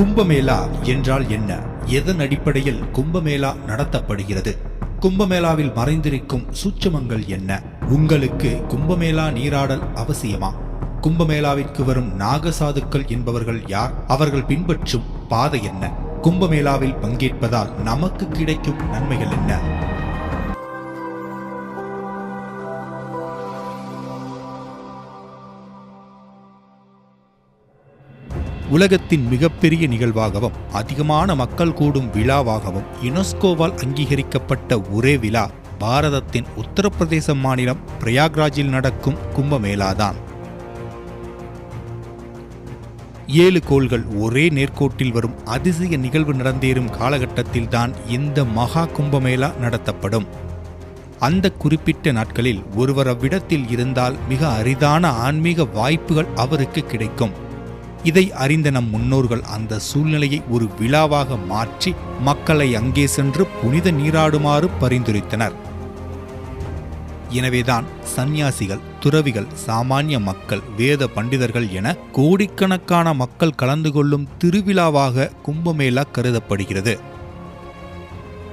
கும்பமேளா என்றால் என்ன? எதன் அடிப்படையில் கும்பமேளா நடத்தப்படுகிறது? கும்பமேளாவில் மறைந்திருக்கும் சூட்சமங்கள் என்ன? உங்களுக்கு கும்பமேளா நீராடல் அவசியமா? கும்பமேளாவிற்கு வரும் நாகசாதுக்கள் என்பவர்கள் யார்? அவர்கள் பின்பற்றும் பாதை என்ன? கும்பமேளாவில் பங்கேற்பதால் நமக்கு கிடைக்கும் நன்மைகள் என்ன? உலகத்தின் மிகப்பெரிய நிகழ்வாகவும் அதிகமான மக்கள் கூடும் விழாவாகவும் யுனெஸ்கோவால் அங்கீகரிக்கப்பட்ட ஒரே விழா பாரதத்தின் உத்தரப்பிரதேச மாநிலம் பிரயாக்ராஜில் நடக்கும் கும்பமேளாதான். ஏழு கோள்கள் ஒரே நேர்கோட்டில் வரும் அதிசய நிகழ்வு நடந்தேறும் காலகட்டத்தில்தான் இந்த மகா கும்பமேளா நடத்தப்படும். அந்த குறிப்பிட்ட நாட்களில் ஒருவர் அவ்விடத்தில் இருந்தால் மிக அரிதான ஆன்மீக வாய்ப்புகள் அவருக்கு கிடைக்கும். இதை அறிந்த நம் முன்னோர்கள் அந்த சூழ்நிலையை ஒரு விழாவாக மாற்றி மக்களை அங்கே சென்று புனித நீராடுமாறு பரிந்துரைத்தனர். எனவேதான் சந்நியாசிகள் துறவிகள் சாமானிய மக்கள் வேத பண்டிதர்கள் என கோடிக்கணக்கான மக்கள் கலந்து கொள்ளும் திருவிழாவாக கும்பமேளா கருதப்படுகிறது.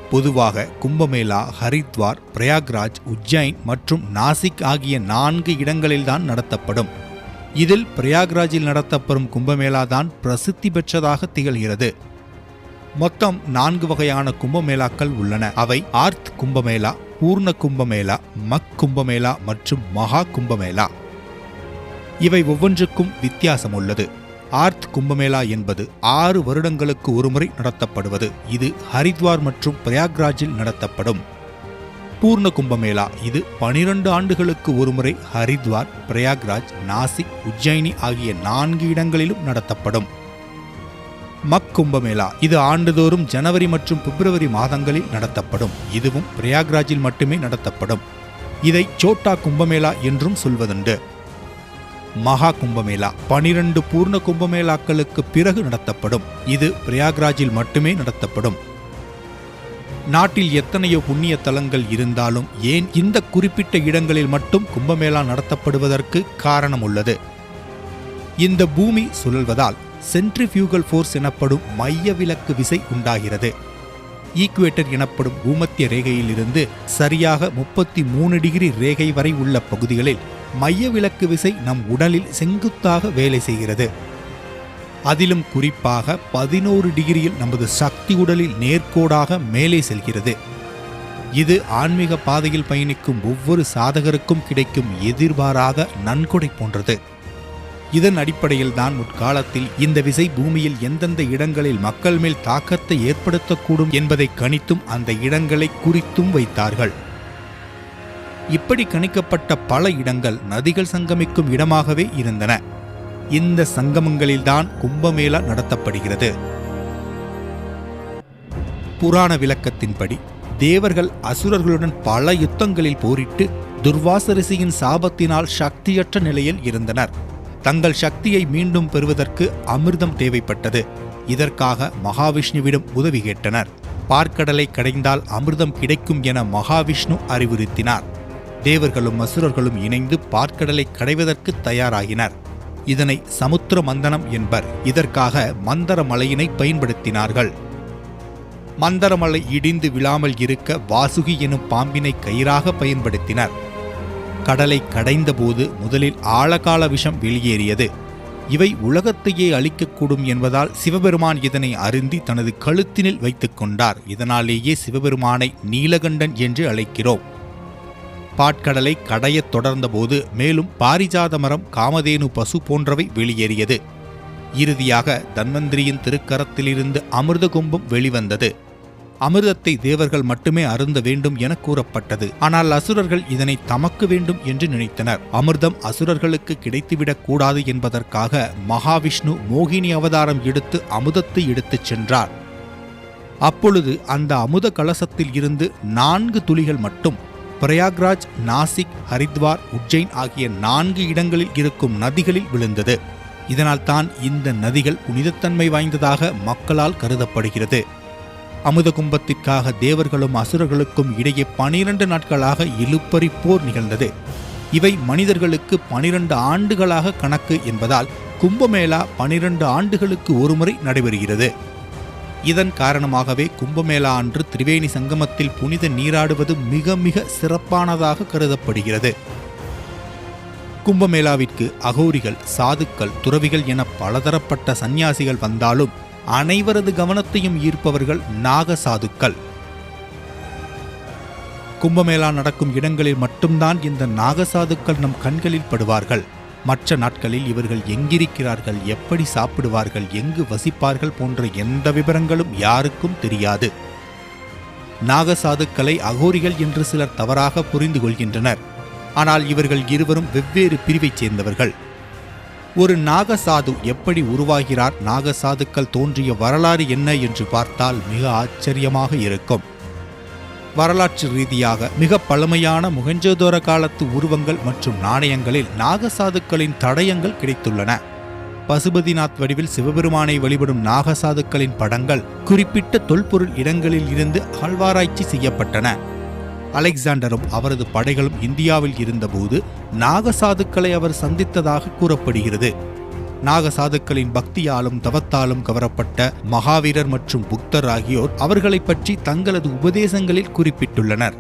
பொதுவாக கும்பமேளா ஹரித்வார் பிரயாக்ராஜ் உஜ்ஜைன் மற்றும் நாசிக் ஆகிய நான்கு இடங்களில்தான் நடத்தப்படும். இதில் பிரயாக்ராஜில் நடத்தப்படும் கும்பமேளா தான் பிரசித்தி பெற்றதாக திகழ்கிறது. மொத்தம் நான்கு வகையான கும்பமேளாக்கள் உள்ளன. அவை ஆர்த் கும்பமேளா பூர்ண கும்பமேளா மக் கும்பமேளா மற்றும் மகா கும்பமேளா. இவை ஒவ்வொன்றுக்கும் வித்தியாசம் உள்ளது ஆர்த் கும்பமேளா என்பது ஆறு வருடங்களுக்கு ஒருமுறை நடத்தப்படுவது. இது ஹரித்வார் மற்றும் பிரயாக்ராஜில் நடத்தப்படும். பூர்ண கும்பமேளா. இது பனிரெண்டு ஆண்டுகளுக்கு ஒருமுறை ஹரித்வார் பிரயாக்ராஜ் நாசிக் உஜ்ஜயினி ஆகிய நான்கு இடங்களிலும் நடத்தப்படும். மக் கும்பமேளா இது ஆண்டுதோறும் ஜனவரி மற்றும் பிப்ரவரி மாதங்களில் நடத்தப்படும். இதுவும் பிரயாக்ராஜில் மட்டுமே நடத்தப்படும். இதை சோட்டா கும்பமேளா என்றும் சொல்வதுண்டு. மகா கும்பமேளா பனிரெண்டு பூர்ண கும்பமேளாக்களுக்கு பிறகு நடத்தப்படும். இது பிரயாக்ராஜில் மட்டுமே நடத்தப்படும். நாட்டில் எத்தனையோ புண்ணிய தலங்கள் இருந்தாலும் ஏன் இந்த குறிப்பிட்ட இடங்களில் மட்டும் கும்பமேளா நடத்தப்படுவதற்கு காரணம் உள்ளது? இந்த பூமி சுழல்வதால் சென்ட்ரிஃபியூகல் ஃபோர்ஸ் எனப்படும் மைய விலக்கு விசை உண்டாகிறது. ஈக்குவேட்டர் எனப்படும் பூமத்திய ரேகையிலிருந்து சரியாக முப்பத்தி மூணு டிகிரி ரேகை வரை உள்ள பகுதிகளில் மைய விலக்கு விசை நம் உடலில் செங்குத்தாக வேலை செய்கிறது. அதிலும் குறிப்பாக பதினோரு டிகிரியில் நமது சக்தி உடலில் நேர்கோடாக மேலே செல்கிறது. இது ஆன்மீக பாதையில் பயணிக்கும் ஒவ்வொரு சாதகருக்கும் கிடைக்கும் எதிர்பாராத நன்கொடை போன்றது. இதன் அடிப்படையில் தான் முற்காலத்தில் இந்த விசை பூமியில் எந்தெந்த இடங்களில் மக்கள் மேல் தாக்கத்தை ஏற்படுத்தக்கூடும் என்பதை கணித்தும் அந்த இடங்களை குறித்தும் வைத்தார்கள். இப்படி கணிக்கப்பட்ட பல இடங்கள் நதிகள் சங்கமிக்கும் இடமாகவே இருந்தன. இந்த சங்கமங்களில்தான் கும்பமேளா நடத்தப்படுகிறது. புராண விளக்கத்தின்படி தேவர்கள் அசுரர்களுடன் பல யுத்தங்களில் போரிட்டு துர்வாசரிசியின் சாபத்தினால் சக்தியற்ற நிலையில் இருந்தனர். தங்கள் சக்தியை மீண்டும் பெறுவதற்கு அமிர்தம் தேவைப்பட்டது. இதற்காக மகாவிஷ்ணுவிடம் உதவி கேட்டனர். பார்க்கடலை கடைந்தால் அமிர்தம் கிடைக்கும் என மகாவிஷ்ணு அறிவுறுத்தினார். தேவர்களும் அசுரர்களும் இணைந்து பார்க்கடலை கடைவதற்கு தயாராகினர். இதனை சமுத்திர மந்தனம் என்பர். இதற்காக மந்தர மலையினை பயன்படுத்தினார்கள். மந்தரமலை இடிந்து விழாமல் இருக்க வாசுகி எனும் பாம்பினை கயிறாக பயன்படுத்தினர். கடலை கடைந்தபோது முதலில் ஆழகால விஷம் வெளியேறியது. இவை உலகத்தையே அழிக்கக்கூடும் என்பதால் சிவபெருமான் இதனை அருந்தி தனது கழுத்தினில் வைத்துக்கொண்டார் இதனாலேயே சிவபெருமானை நீலகண்டன் என்று அழைக்கிறோம். பாட்கடலை கடையத் தொடர்ந்தபோது மேலும் பாரிஜாத மரம் காமதேனு பசு போன்றவை வெளியேறியது. இறுதியாக தன்வந்திரியின் திருக்கரத்திலிருந்து அமிர்த கும்பம் வெளிவந்தது. அமிர்தத்தை தேவர்கள் மட்டுமே அருந்த வேண்டும் என கூறப்பட்டது. ஆனால் அசுரர்கள் இதனை தமக்கு வேண்டும் என்று நினைத்தனர். அமிர்தம் அசுரர்களுக்கு கிடைத்துவிடக் கூடாது என்பதற்காக மகாவிஷ்ணு மோகினி அவதாரம் எடுத்து அமுதத்தை எடுத்துச் சென்றார். அப்பொழுது அந்த அமுத கலசத்தில் இருந்து நான்கு துளிகள் மட்டும் பிரயாக்ராஜ் நாசிக் ஹரித்வார் உஜ்ஜைன் ஆகிய நான்கு இடங்களில் இருக்கும் நதிகளில் விழுந்தது. இதனால் தான் இந்த நதிகள் புனிதத்தன்மை வாய்ந்ததாக மக்களால் கருதப்படுகிறது. அமுத கும்பத்திற்காக தேவர்களும் அசுரர்களுக்கும் இடையே பனிரண்டு நாட்களாக இழுப்பறி போர் நிகழ்ந்தது. இவை மனிதர்களுக்கு பனிரெண்டு ஆண்டுகளாக கணக்கு என்பதால் கும்பமேளா பனிரெண்டு ஆண்டுகளுக்கு ஒருமுறை நடைபெறுகிறது. இதன் காரணமாகவே கும்பமேளா அன்று திரிவேணி சங்கமத்தில் புனித நீராடுவது மிக மிக சிறப்பானதாக கருதப்படுகிறது. கும்பமேளாவிற்கு அகோரிகள் சாதுக்கள் துறவிகள் என பலதரப்பட்ட சந்நியாசிகள் வந்தாலும் அனைவரது கவனத்தையும் ஈர்ப்பவர்கள் நாக சாதுக்கள். கும்பமேளா நடக்கும் இடங்களில் மட்டும்தான் இந்த நாகசாதுக்கள் நம் கண்களில் படுவார்கள். மற்ற நாட்களில் இவர்கள் எங்கிருக்கிறார்கள் எப்படி சாப்பிடுவார்கள் எங்கு வசிப்பார்கள் போன்ற எந்த விவரங்களும் யாருக்கும் தெரியாது. நாகசாதுக்களை அகோரிகள் என்று சிலர் தவறாக புரிந்து கொள்கின்றனர். ஆனால் இவர்கள் இருவரும் வெவ்வேறு பிரிவைச் சேர்ந்தவர்கள். ஒரு நாகசாது எப்படி உருவாகிறார் நாகசாதுக்கள் தோன்றிய வரலாறு என்ன என்று பார்த்தால் மிக ஆச்சரியமாக இருக்கும். வரலாற்று ரீதியாக மிக பழமையான முகஞ்சதோர காலத்து உருவங்கள் மற்றும் நாணயங்களில் நாகசாதுக்களின் தடயங்கள் கிடைத்துள்ளன. பசுபதிநாத் வடிவில் சிவபெருமானை வழிபடும் நாகசாதுக்களின் படங்கள் குறிப்பிட்ட தொல்பொருள் இடங்களில் இருந்து அகழ்வாராய்ச்சி செய்யப்பட்டன. அலெக்சாண்டரும் அவரது படைகளும் இந்தியாவில் இருந்தபோது நாகசாதுக்களை அவர் சந்தித்ததாக கூறப்படுகிறது. நாகசாதுக்களின் பக்தியாலும் தவத்தாலும் கவரப்பட்ட மகாவீரர் மற்றும் புக்தர் ஆகியோர் அவர்களைப் பற்றி தங்களது உபதேசங்களில் குறிப்பிட்டுள்ளனர்.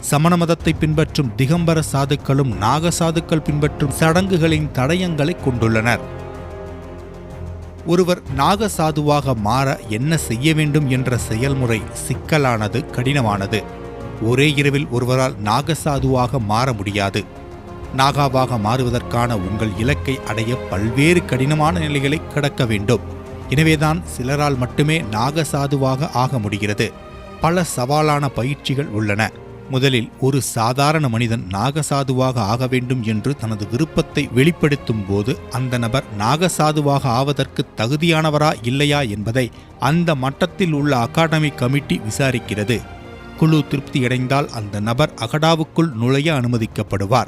சமண மதத்தை பின்பற்றும் திகம்பர சாதுக்களும் நாகசாதுக்கள் பின்பற்றும் சடங்குகளின் தடயங்களை கொண்டுள்ளனர். ஒருவர் நாகசாதுவாக மாற என்ன செய்ய வேண்டும் என்ற செயல்முறை சிக்கலானது கடினமானது. ஒரே இரவில் ஒருவரால் நாகசாதுவாக மாற முடியாது. நாகாவாக மாறுவதற்கான உங்கள் இலக்கை அடைய பல்வேறு கடினமான நிலைகளை கடக்க வேண்டும். எனவேதான் சிலரால் மட்டுமே நாகசாதுவாக ஆக முடிகிறது. பல சவாலான பயிற்சிகள் உள்ளன. முதலில் ஒரு சாதாரண மனிதன் நாகசாதுவாக ஆக வேண்டும் என்று தனது விருப்பத்தை வெளிப்படுத்தும் போது அந்த நபர் நாகசாதுவாக ஆவதற்கு தகுதியானவரா இல்லையா என்பதை அந்த மட்டத்தில் உள்ள அகாடமி கமிட்டி விசாரிக்கிறது. குழு திருப்தியடைந்தால் அந்த நபர் அகடாவுக்குள் நுழைய அனுமதிக்கப்படுவார்.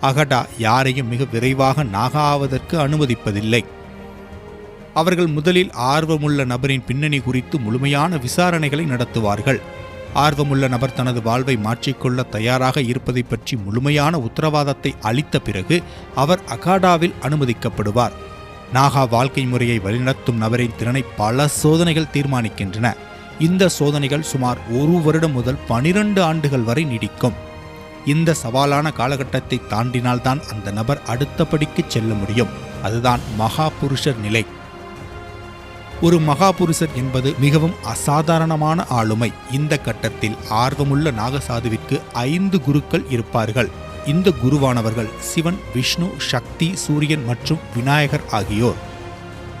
அகடா யாரையும் மிக விரைவாக நாகா ஆவதற்கு அனுமதிப்பதில்லை. அவர்கள் முதலில் ஆர்வமுள்ள நபரின் பின்னணி குறித்து முழுமையான விசாரணைகளை நடத்துவார்கள். ஆர்வமுள்ள நபர் தனது வாழ்வை மாற்றிக்கொள்ள தயாராக இருப்பதை பற்றி முழுமையான உத்தரவாதத்தை அளித்த பிறகு அவர் அகாடாவில் அனுமதிக்கப்படுவார். நாகா வாழ்க்கை முறையை வழிநடத்தும் நபரின் திறனை பல சோதனைகள் தீர்மானிக்கின்றன. இந்த சோதனைகள் சுமார் ஒரு வருடம் முதல் பனிரெண்டு ஆண்டுகள் வரை நீடிக்கும். இந்த சவாலான காலகட்டத்தை தாண்டினால்தான் அந்த நபர் அடுத்தபடிக்கு செல்ல முடியும். அதுதான் மகாபுருஷர் நிலை. ஒரு மகாபுருஷர் என்பது மிகவும் அசாதாரணமான ஆளுமை. இந்த கட்டத்தில் ஆர்வமுள்ள நாகசாதுவிற்கு ஐந்து குருக்கள் இருப்பார்கள். இந்த குருவானவர்கள் சிவன் விஷ்ணு சக்தி சூரியன் மற்றும் விநாயகர் ஆகியோர்.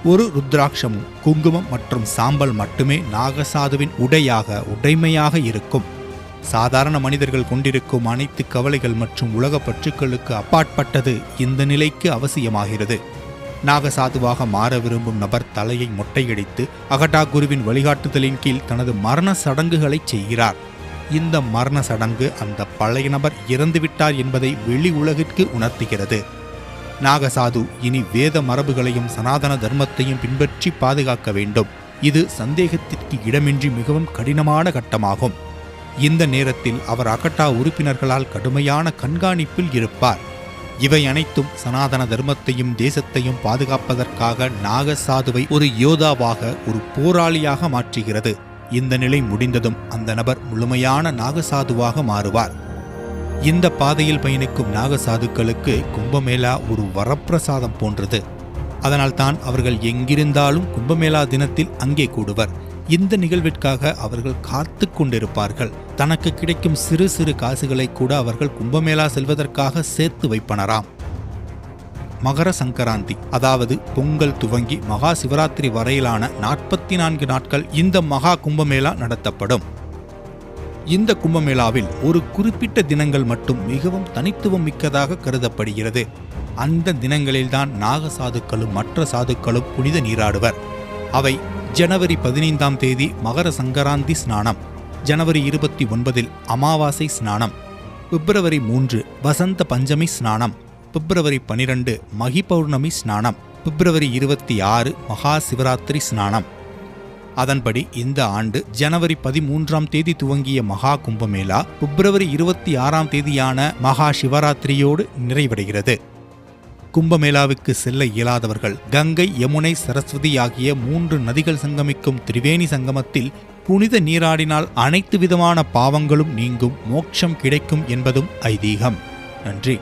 ஒரு ருத்ராட்சமும் குங்குமம் மற்றும் சாம்பல் மட்டுமே நாகசாதுவின் உடையாக உடைமையாக இருக்கும். சாதாரண மனிதர்கள் கொண்டிருக்கும் அனைத்து கவலைகள் மற்றும் உலக பற்றுக்களுக்கு அப்பாற்பட்டது இந்த நிலைக்கு அவசியமாகிறது. நாகசாதுவாக மாற விரும்பும் நபர் தலையை மொட்டையடித்து அகட்டா குருவின் வழிகாட்டுதலின் கீழ் தனது மரண சடங்குகளை செய்கிறார். இந்த மரண சடங்கு அந்த பழைய நபர் இறந்துவிட்டார் என்பதை வெளி உலகிற்கு உணர்த்துகிறது. நாகசாது இனி வேத மரபுகளையும் சனாதன தர்மத்தையும் பின்பற்றி பாதுகாக்க வேண்டும். இது சந்தேகத்திற்கு இடமின்றி மிகவும் கடினமான கட்டமாகும். இந்த நேரத்தில் அவர் அகட்டா உறுப்பினர்களால் கடுமையான கண்காணிப்பில் இருப்பார். இவை அனைத்தும் சனாதன தர்மத்தையும் தேசத்தையும் பாதுகாப்பதற்காக நாகசாதுவை ஒரு யோதாவாக ஒரு போராளியாக மாற்றுகிறது. இந்த நிலை முடிந்ததும் அந்த நபர் முழுமையான நாகசாதுவாக மாறுவார். இந்த பாதையில் பயணிக்கும் நாகசாதுக்களுக்கு கும்பமேளா ஒரு வரப்பிரசாதம் போன்றது. அதனால்தான் அவர்கள் எங்கிருந்தாலும் கும்பமேளா தினத்தில் அங்கே கூடுவர். இந்த நிகழ்விற்காக அவர்கள் காத்து கொண்டிருப்பார்கள். தனக்கு கிடைக்கும் சிறு சிறு காசுகளை கூட அவர்கள் கும்பமேளா செல்வதற்காக சேர்த்து வைப்பனராம். மகர சங்கராந்தி அதாவது பொங்கல் துவங்கி மகா சிவராத்திரி வரையிலான நாற்பத்தி நான்கு நாட்கள் இந்த மகா கும்பமேளா நடத்தப்படும். இந்த கும்பமேளாவில் ஒரு குறிப்பிட்ட தினங்கள் மட்டும் மிகவும் தனித்துவம் மிக்கதாக கருதப்படுகிறது. அந்த தினங்களில்தான் நாக சாதுக்களும் மற்ற சாதுக்களும் புனித நீராடுவர். அவை ஜனவரி பதினைந்தாம் தேதி மகர சங்கராந்தி ஸ்நானம். ஜனவரி இருபத்தி ஒன்பதில் அமாவாசை ஸ்நானம். பிப்ரவரி மூன்று வசந்த பஞ்சமி ஸ்நானம். பிப்ரவரி பனிரெண்டு மகி பௌர்ணமி ஸ்நானம். பிப்ரவரி இருபத்தி ஆறு மகா சிவராத்திரி ஸ்நானம். அதன்படி இந்த ஆண்டு ஜனவரி பதிமூன்றாம் தேதி துவங்கிய மகா கும்பமேளா பிப்ரவரி இருபத்தி ஆறாம் தேதியான மகா சிவராத்திரியோடு நிறைவடைகிறது. கும்பமேளாவுக்கு செல்ல இயலாதவர்கள் கங்கை யமுனை சரஸ்வதி ஆகிய மூன்று நதிகள் சங்கமிக்கும் திரிவேணி சங்கமத்தில் புனித நீராடினால் அனைத்து விதமான பாவங்களும் நீங்கும் மோட்சம் கிடைக்கும் என்பதும் ஐதீகம். நன்றி.